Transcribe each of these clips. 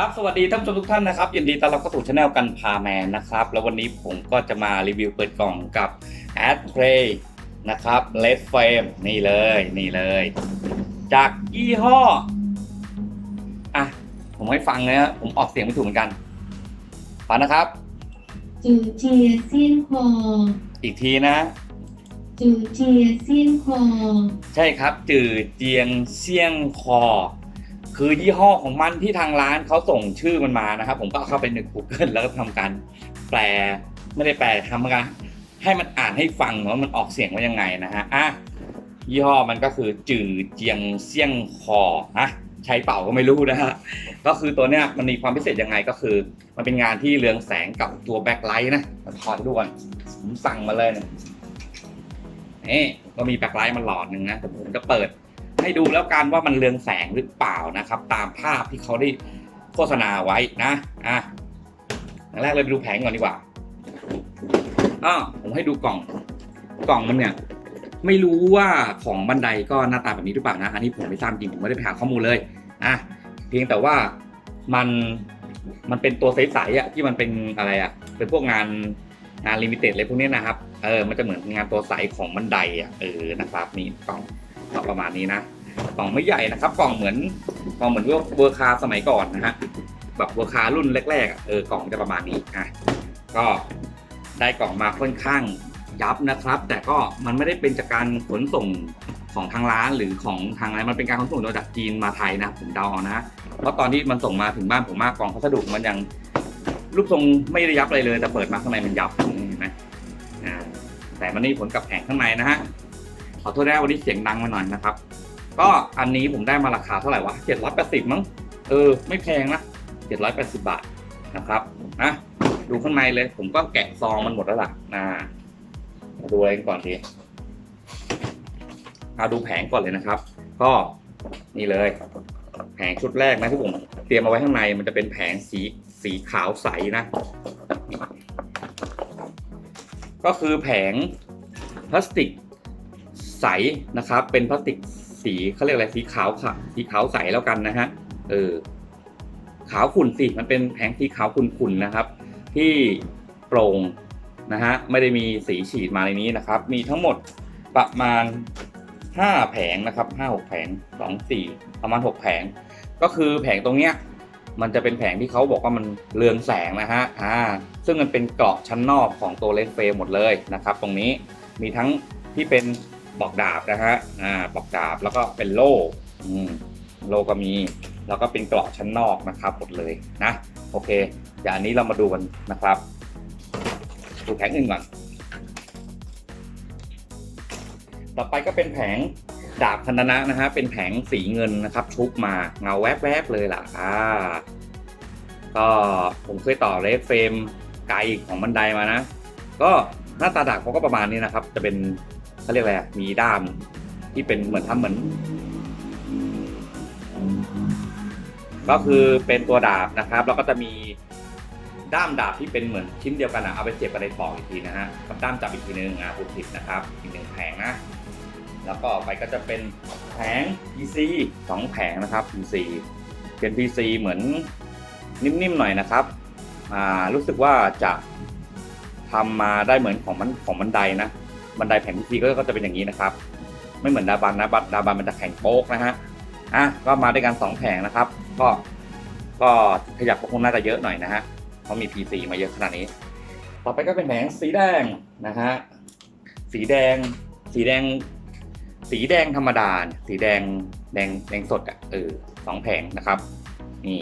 ครับสวัสดีท่านผู้ชมทุกท่านนะครับยินดีต้อนรับเข้าสู่ช anel กันพาแมนนะครับ แล้ววันนี้ผมก็จะมารีวิวเปิดกล่องกับ a d p l a y นะครับ Red Frame นี่เลยนี่เลย จากยี่ห้ออะผมให้ฟังนะฮะผมออกเสียงไม่ถูกเหมือนกันฟังนะครับ จูเจียเซียนคออีกทีนะ จูเจียเซียนคอใช่ครับจือเจียงเซียงคอ คือยี่ห้อของมันที่ทางร้านเขาส่งชื่อมันมานะครับ ผมก็เข้าไปใน Google แล้วก็ทำการแปลไม่ได้แปลทำการให้มันอ่านให้ฟังว่ามันออกเสียงว่ายังไงนะฮะอะยี่ห้อมันก็คือจือเจียงเซียงคอนะใช้เป่าก็ไม่รู้นะฮะก็คือตัวเนี้ยมันมีความพิเศษยังไงก็คือ มันเป็นงานที่เรืองแสงกับตัวแบ็คไลท์นะมาถอดให้ดูก่อนผมสั่งมาเลยเนี่ยนี่ก็มีแบ็คไลท์มันหลอดหนึ่งนะแต่ผมจะเปิด ให้ดูแล้วกันว่ามันเรืองแสงหรือเปล่านะครับ ตามภาพที่เขาได้โฆษณาไว้นะอะอย่างแรกเลยไปดูแผงก่อนดีกว่าอ้าวผมให้ดูกล่องกล่องมันเนี่ยไม่รู้ว่าของบันไดก็หน้าตาแบบนี้หรือเปล่านะอันนี้ผมไม่ทราบจริงผมไม่ได้ไปหาข้อมูลเลยอะเพียงแต่ว่ามันมันเป็นตัวใสๆอะที่มันเป็นอะไรอะเป็นพวกงานงานลิมิเต็ดอะไรพวกนี้นะครับ เออ มันจะเหมือนงานตัวใสของบันไดอะ เออ นะครับ นี่กล่องประมาณนี้นะ กล่องไม่ใหญ่นะครับ กล่องเหมือนกล่องเหมือนเวอร์คาสมัยก่อนนะฮะแบบเวอร์คารุ่นแรกๆเออกล่องจะประมาณนี้อะก็ได้กล่องมาค่อนข้างยับนะครับ แต่ก็มันไม่ได้เป็นจากการขนส่งของทางร้านหรือของทางอะไรมันเป็นการขนส่งโดยจากจีนมาไทยนะผมเดาเอานะเพราะตอนที่มันส่งมาถึงบ้านผมมากกล่องพัสดุมันยังรูปทรงไม่ได้ยับอะไรเลย แต่เปิดมาข้างในมันยับเห็นไหมอ่าแต่มันนี่ผลกับแผงข้างในนะฮะขอโทษนะวันนี้เสียงดังมาหน่อยนะครับ ก็อันนี้ผมได้มาราคาเท่าไหร่วะ780มั้งเออไม่แพงนะ780 บาทนะครับนะดูข้างในเลย ผมก็แกะซองมันหมดแล้วล่ะนะมาดูอะไรก่อนทีเอาดูแผงก่อนเลยนะครับ ก็นี่เลย แผงชุดแรกนะที่ผมเตรียมเอาไว้ข้างในมันจะเป็นแผงสีสีขาวใสนะ ก็คือแผงพลาสติกใสนะครับ เป็นพลาสติก สีเขาเรียกอะไรสีขาวค่ะสีขาวใสแล้วกันนะฮะเออขาวขุ่นสิมันเป็นแผงสีขาวขุ่นๆนะครับ ที่โปร่งนะฮะไม่ได้มีสีฉีดมาในนี้นะครับ มีทั้งหมดประมาณ 5 แผงนะครับ5 6แผง2 4ประมาณ 6 แผง ก็คือแผงตรงเนี้ยมันจะเป็นแผงที่เขาบอกว่ามันเรืองแสงนะฮะอ่าซึ่งมันเป็นเกราะชั้นนอกของตัวเลนส์เฟรมหมดเลยนะครับ ตรงนี้มีทั้งที่เป็น ปอกดาบนะฮะอ่าปอกดาบแล้วก็เป็นโล่อืมโล่ก็มี แล้วก็เป็นเกราะชั้นนอกนะครับหมดเลยนะโอเคเดี๋ยวอันนี้เรามาดูกันนะครับดูแผงอื่นก่อนต่อไปก็เป็นแผงดาบพันธนะนะฮะเป็นแผงสีเงินนะครับ ชุบมาเงาแวบๆเลยล่ะอ่าก็ผมเคยต่อเลฟเฟรมไกลของบันไดมานะ ก็หน้าตาดาบเขาก็ประมาณนี้นะครับ จะเป็น เขาเรียกอะไรอะมีด้ามที่เป็นเหมือนทำเหมือน ก็คือเป็นตัวดาบนะครับ แล้วก็จะมีด้ามดาบที่เป็นเหมือนชิ้นเดียวกันนะเอาไปเจ็บกันในปอกอีกทีนะฮะกับด้ามจับอีกทีนึงอะพูดผิดนะครับอีกหนึ่งแผงนะ แล้วก็ไปก็จะเป็นแผง PC สองแผงนะครับ PC เป็น PC เหมือนนิ่มๆหน่อยนะครับอ่ารู้สึกว่าจะทำมาได้เหมือนของมันของบันไดนะ บันไดแผงพีซีก็จะเป็นอย่างนี้นะครับ ไม่เหมือนดาบันนะบัดดาบันมันจะแข็งโป๊กนะฮะอะก็มาด้วยกันสองแผงนะครับ ก็ก็ขยับก็คงน่าจะเยอะหน่อยนะฮะเพราะมี PC มาเยอะขนาดนี้ ต่อไปก็เป็นแผงสีแดงนะฮะสีแดง สีแดง สีแดงธรรมดา สีแดงแดงแดงสดอะเออสองแผงนะครับ นี่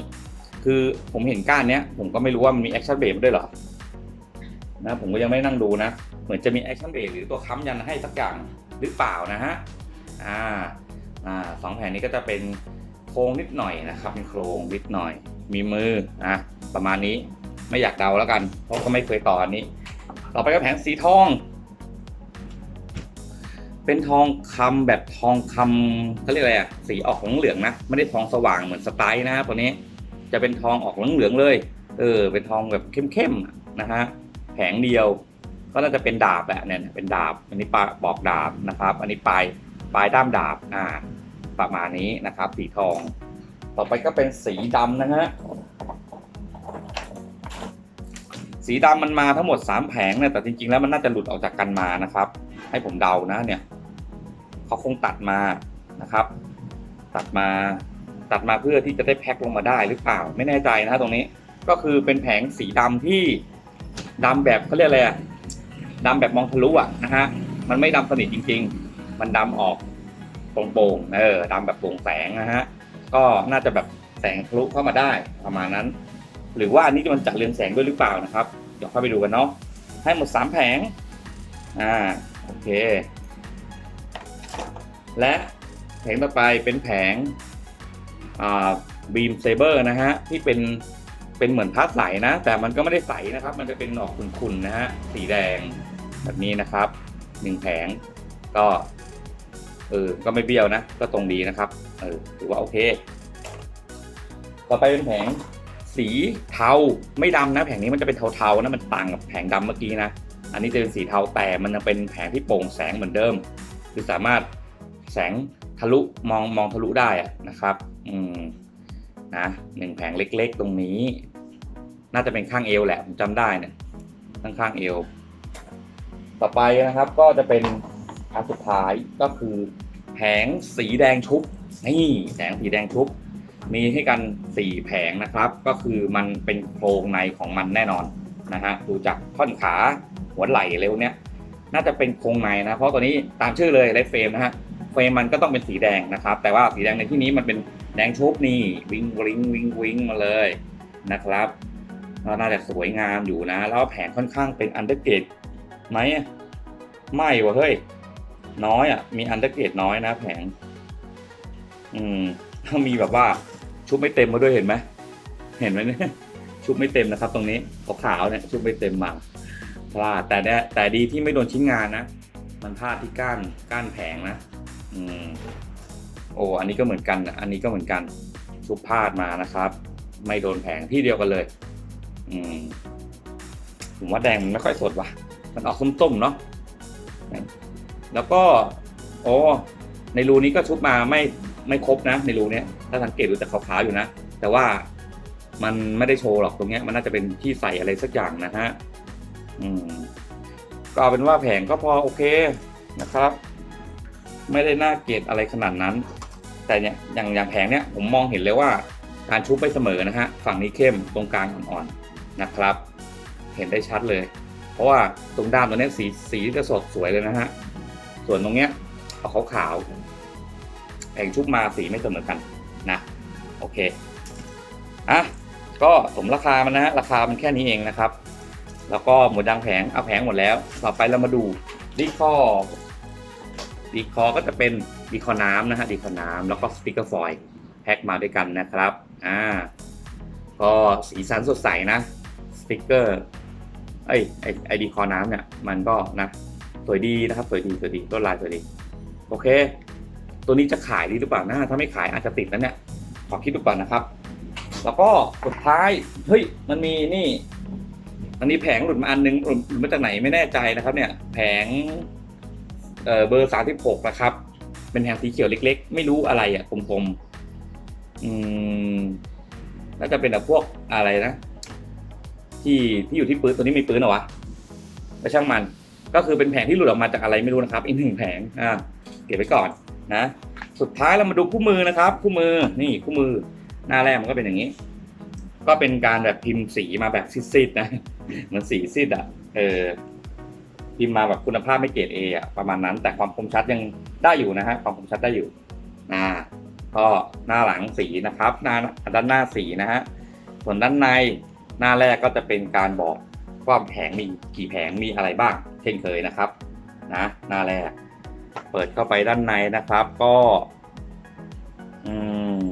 คือผมเห็นก้านเนี้ย ผมก็ไม่รู้ว่ามันมีแอคชั่นเบรด้วยเหรอ นะผมก็ยังไม่นั่งดูนะ เหมือนจะมีแอคชั่นเบรกหรือตัวค้ำยันให้สักอย่างหรือเปล่านะฮะอ่าอ่าสองแผ่นนี้ก็จะเป็นโครงนิดหน่อยนะครับเป็นโครงนิดหน่อย มีมืออะประมาณนี้ไม่อยากเดาแล้วกัน เพราะก็ไม่เคยต่ออันนี้ ต่อไปก็แผงสีทอง เป็นทองคำแบบทองคำเขาเรียกอะไรอะสีออกเหลืองนะไม่ได้ทองสว่างเหมือนสไตล์นะตัวนี้ จะเป็นทองออกเหลืองๆเลย เออ เป็นทองแบบเข้มๆนะฮะ แผงเดียว ก็น่าจะเป็นดาบแหละเนี่ยเป็นดาบ อันนี้ปลาปอกดาบนะครับ อันนี้ปลายปลายด้ามดาบอ่าประมาณนี้นะครับ สีทอง ต่อไปก็เป็นสีดำนะฮะสีดำมันมาทั้งหมดสามแผงเนี่ยแต่จริงๆ แล้วมันน่าจะหลุดออกจากกันมานะครับ ให้ผมเดานะเนี่ยเขาคงตัดมานะครับ ตัดมาตัดมาเพื่อที่จะได้แพ็คลงมาได้หรือเปล่าไม่แน่ใจนะตรงนี้ก็คือเป็นแผงสีดำที่ ดำแบบเขาเรียกอะไรอะดำแบบมองทะลุอะนะฮะมันไม่ดำสนิทจริง ๆ มันดำออกโปร่งๆเออดำแบบโปร่งแสงนะฮะก็น่าจะแบบแสงทะลุเข้ามาได้ประมาณนั้น หรือว่าอันนี้มันจัดเรืองแสงด้วยหรือเปล่านะครับ เดี๋ยวเข้าไปดูกันเนาะให้หมดสามแผงอ่าโอเค และแผงต่อไปเป็นแผงอ่าบีมเซเบอร์นะฮะที่เป็น เป็นเหมือนพัดใสนะ แต่มันก็ไม่ได้ใสนะครับ มันจะเป็นออกขุ่นๆนะฮะสีแดงแบบนี้นะครับหนึ่งแผงก็เออก็ไม่เบี้ยวนะ ก็ตรงดีนะครับเออถือว่าโอเค ต่อไปเป็นแผงสีเทาไม่ดำนะ แผงนี้มันจะเป็นเทาๆนะมันต่างกับแผงดำเมื่อกี้นะอันนี้จะเป็นสีเทาแต่มันยังเป็นแผงที่โปร่งแสงเหมือนเดิม คือสามารถแสงทะลุมองมองทะลุได้อะนะครับ อืม นะหนึ่งแผงเล็กๆ ตรงนี้ น่าจะเป็นข้างเอวแหละผมจำได้เนี่ยข้างข้างเอว ต่อไปนะครับก็จะเป็นอันสุดท้ายก็คือแผงสีแดงชุบนี่แผงสีแดงชุบ มีให้กัน 4 แผงนะครับ ก็คือมันเป็นโครงในของมันแน่นอนนะฮะดูจากท่อนขาหัวไหล่เร็วเนี้ยน่าจะเป็นโครงในนะ เพราะตัวนี้ตามชื่อเลยเลดเฟรมนะฮะเฟรมมันก็ต้องเป็นสีแดงนะครับ แต่ว่าสีแดงในที่นี้มันเป็น แดงชุบนี่วิงวิงวิงวิงมาเลยนะครับน่าจะสวยงามอยู่นะ แล้วแผงค่อนข้างเป็นอันเดอร์เกรดไหมไม่วะเฮ้ย น้อยอะ มีอันเดอร์เกรดน้อยนะ แผง อืมถ้ามีแบบว่าชุบไม่เต็มมาด้วยเห็นไหมเห็นไหมเนี่ยชุบไม่เต็มนะครับ ตรงนี้ขาวๆเนี่ยชุบไม่เต็มมาพลาดแต่เนี่ยแต่ดีที่ไม่โดนชิ้นงานนะ มันพลาดที่ก้านก้านแผงนะ อืม โอ้อันนี้ก็เหมือนกันอันนี้ก็เหมือนกันชุบพลาดมานะครับ ไม่โดนแผงที่เดียวกันเลย อืมผมว่าแดงมันไม่ค่อยสดว่ะ มันออกส้มๆเนาะแล้วก็ โอ้ในรูนี้ก็ชุบมาไม่ไม่ครบนะ ในรูเนี้ยถ้าสังเกตดูแต่ขาวๆอยู่นะ แต่ว่ามันไม่ได้โชว์หรอกตรงเนี้ย มันน่าจะเป็นที่ใส่อะไรสักอย่างนะฮะอืมก็เอาเป็นว่าแผงก็พอโอเคนะครับ ไม่ได้น่าเกลียดอะไรขนาดนั้น แต่เนี่ยอย่างอย่างแผงเนี้ยผมมองเห็นเลยว่าการชุบไปเสมอนะฮะฝั่งนี้เข้มตรงกลางอ่อนๆนะครับ เห็นได้ชัดเลย เพราะว่าตรงด้ามตัวเนี้ยสีสีจะสดสวยเลยนะฮะส่วนตรงเนี้ยเอาขาวๆแผงชุบมาสีไม่เสมอกันนะโอเคอะก็สมราคามันนะฮะราคามันแค่นี้เองนะครับ แล้วก็หมดยางแผงเอาแผงหมดแล้ว ต่อไปเรามาดูดีคอดีคอก็จะเป็น ดีคอน้ำนะฮะดีคอน้ำแล้วก็สติกเกอร์ฟอยล์แพ็คมาด้วยกันนะครับอ่าก็สีสันสดใสนะสติกเกอร์ไอไอไอดีคอน้ำเนี่ยมันก็นะสวยดีนะครับสวยดีสวยดีลวดลายสวยดีโอเค ตัวนี้จะขายดีหรือเปล่านะถ้าไม่ขายอาจจะติดแล้วเนี่ยขอคิดดูก่อนนะครับ แล้วก็สุดท้ายเฮ้ยมันมีนี่ อันนี้แผงหลุดมาอันนึงหลุดหลุดมาจากไหนไม่แน่ใจนะครับ เนี่ย แผงเอ่อเบอร์สามสิบหกนะครับ เป็นแผงสีเขียวเล็ก ๆ ไม่รู้อะไรอะกลมๆอืมน่าจะเป็นแบบพวกอะไรนะที่ที่อยู่ที่ปืนตัวนี้มีปืนเหรอวะไปช่างมัน ก็คือเป็นแผงที่หลุดออกมาจากอะไรไม่รู้นะครับ อีกหนึ่งแผงอ่าเก็บไว้ก่อนนะ สุดท้ายเรามาดูคู่มือนะครับ คู่มือนี่คู่มือหน้าแรกมันก็เป็นอย่างนี้ ก็เป็นการแบบพิมพ์สีมาแบบซีดๆนะเหมือนสีซีดอะเออ พิมพ์มาแบบคุณภาพไม่เกรดเออะประมาณนั้น แต่ความคมชัดยังได้อยู่นะฮะความคมชัดได้อยู่อ่าก็หน้าหลังสีนะครับ หน้าด้านหน้าสีนะฮะส่วนด้านในหน้าแรกก็จะเป็นการบอกว่าแผงมีกี่แผงมีอะไรบ้าง เช่นเคยนะครับนะหน้าแรก เปิดเข้าไปด้านในนะครับ ก็อืม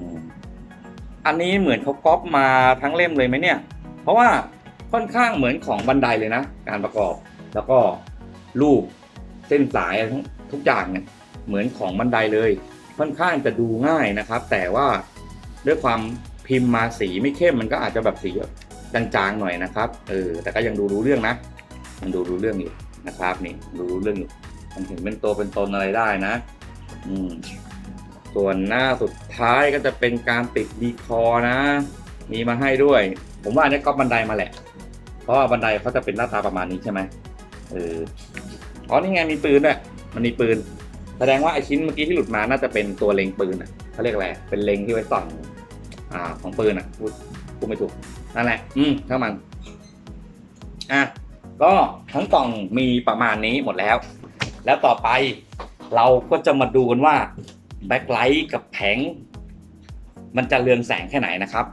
อันนี้เหมือนเขาก๊อปมาทั้งเล่มเลยไหมเนี่ย เพราะว่าค่อนข้างเหมือนของบันไดเลยนะ การประกอบแล้วก็ รูปเส้นสายทุกอย่างเนี่ยเหมือนของบันไดเลย ค่อนข้างจะดูง่ายนะครับ แต่ว่าด้วยความพิมพ์มาสีไม่เข้มมันก็อาจจะแบบสีจางๆหน่อยนะครับเออแต่ก็ยังดูรู้เรื่องนะ มันดูรู้เรื่องอยู่นะครับนี่ดูรู้เรื่องอยู่มันเห็นเป็นตัวเป็นตนอะไรได้นะ อืมส่วนหน้าสุดท้ายก็จะเป็นการติดดีคอนะ มีมาให้ด้วย ผมว่าอันนี้ก็บันไดมาแหละ เพราะว่าบันไดเขาจะเป็นหน้าตาประมาณนี้ใช่ไหมเออ อ๋อนี่ไงมีปืนด้วยมันมีปืน แสดงว่าไอชิ้นเมื่อกี้ที่หลุดมาน่าจะเป็นตัวเล็งปืนอะเขาเรียกอะไรเป็นเล็งที่ไว้ส่องอ่าของปืนอะพูดพูดไม่ถูกนั่นแหละ อืมช่างมันอะก็ทั้งกล่องมีประมาณนี้หมดแล้ว แล้วต่อไปเราก็จะมาดูกันว่าแบ็คไลท์กับแผง มันจะเรืองแสงแค่ไหนนะครับ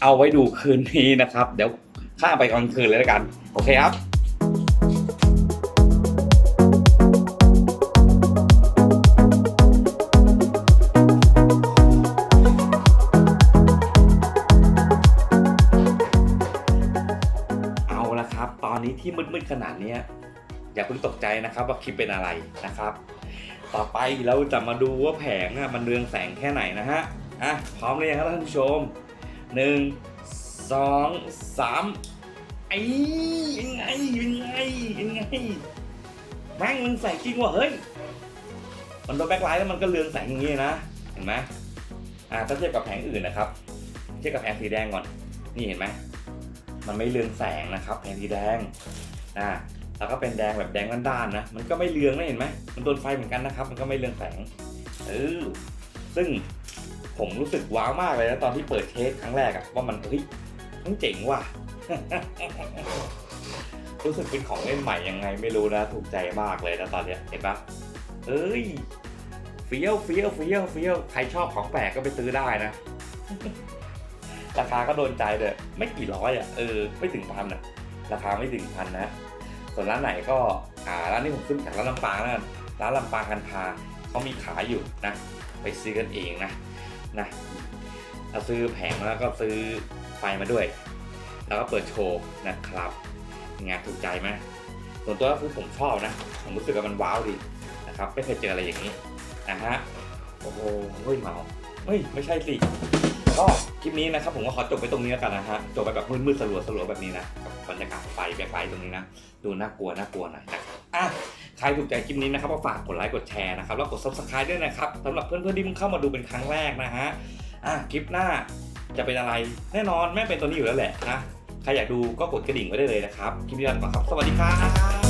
เอาไว้ดูคืนนี้นะครับ เดี๋ยวข้าไปกลางคืนเลยแล้วกัน โอเคครับ เอาละครับ ตอนนี้ที่มืดๆขนาดนี้อย่าเพิ่งตกใจนะครับว่าคลิปเป็นอะไรนะครับ ต่อไปเราจะมาดูว่าแผงมันเรืองแสงแค่ไหนนะฮะอะพร้อมเลยงครับท่านผู้ชมหนึ่งสองสามไอ้ยังไงยังไงยังไงแม่งมันแสงจริงว่ะเฮ้ยมันโดนแบ็คไลท์แล้วมันก็เรืองแสงอย่างนี้นะเห็นไหมอ่าถ้าเทียบกับแผงอื่นนะครับ เทียบกับแผงสีแดงก่อนนี่เห็นไหม มันไม่เรืองแสงนะครับแผงสีแดงอ่าแล้วก็เป็นแดงแบบแดงด้านๆนะมันก็ไม่เรืองนะเห็นไหมมันโดนไฟเหมือนกันนะครับ มันก็ไม่เรืองแสงเออซึ่งผมรู้สึกว้าวมากเลยนะตอนที่เปิดเทสครั้งแรกอะว่ามันเฮ้ยมันเจ๋งว่ะรู้สึกเป็นของเล่นใหม่ยังไงไม่รู้นะถูกใจมากเลยนะตอนเนี้ยเห็นปะเอ้ยเฟี้ยวเฟี้ยวเฟี้ยวเฟี้ยวใครชอบของแปลกก็ไปซื้อได้นะ ราคาก็โดนใจเลยไม่กี่ร้อยอะเออไม่ถึงพันอะ ราคาไม่ถึงพันนะ ส่วนร้านไหนก็อ่าร้านนี้ผมซื้อจากร้านลำปางนะร้านลำปางกันพาเขามีขายอยู่นะ ไปซื้อกันเองนะนะเราซื้อแผงแล้วก็ซื้อไฟมาด้วย แล้วก็เปิดโชว์นะครับงานถูกใจไหมส่วนตัวก็คือผมชอบนะ ผมรู้สึกว่ามันว้าวดีนะครับ ไม่เคยเจออะไรอย่างนี้นะฮะโอ้โหเฮ้ยเมาเฮ้ยไม่ใช่สิ ก็คลิปนี้นะครับผมก็ขอจบไปตรงนี้แล้วกันนะฮะจบไปแบบมืดๆสลัวสลัวๆแบบนี้นะกับบรรยากาศไฟแบกไลท์ตรงนี้นะดูน่ากลัวน่ากลัวหน่อยนะอะใครถูกใจคลิปนี้นะครับก็ฝากกดไลค์กดแชร์นะครับแล้วกด subscribe ด้วยนะครับสำหรับเพื่อนๆที่เพิ่งเข้ามาดูเป็นครั้งแรกนะฮะอะคลิปหน้าจะเป็นอะไรแน่นอนแม่เป็นตัวนี้อยู่แล้วแหละนะใครอยากดูก็กดกระดิ่งไว้ได้เลยนะครับคลิปนี้ลาไปก่อนครับสวัสดีครับ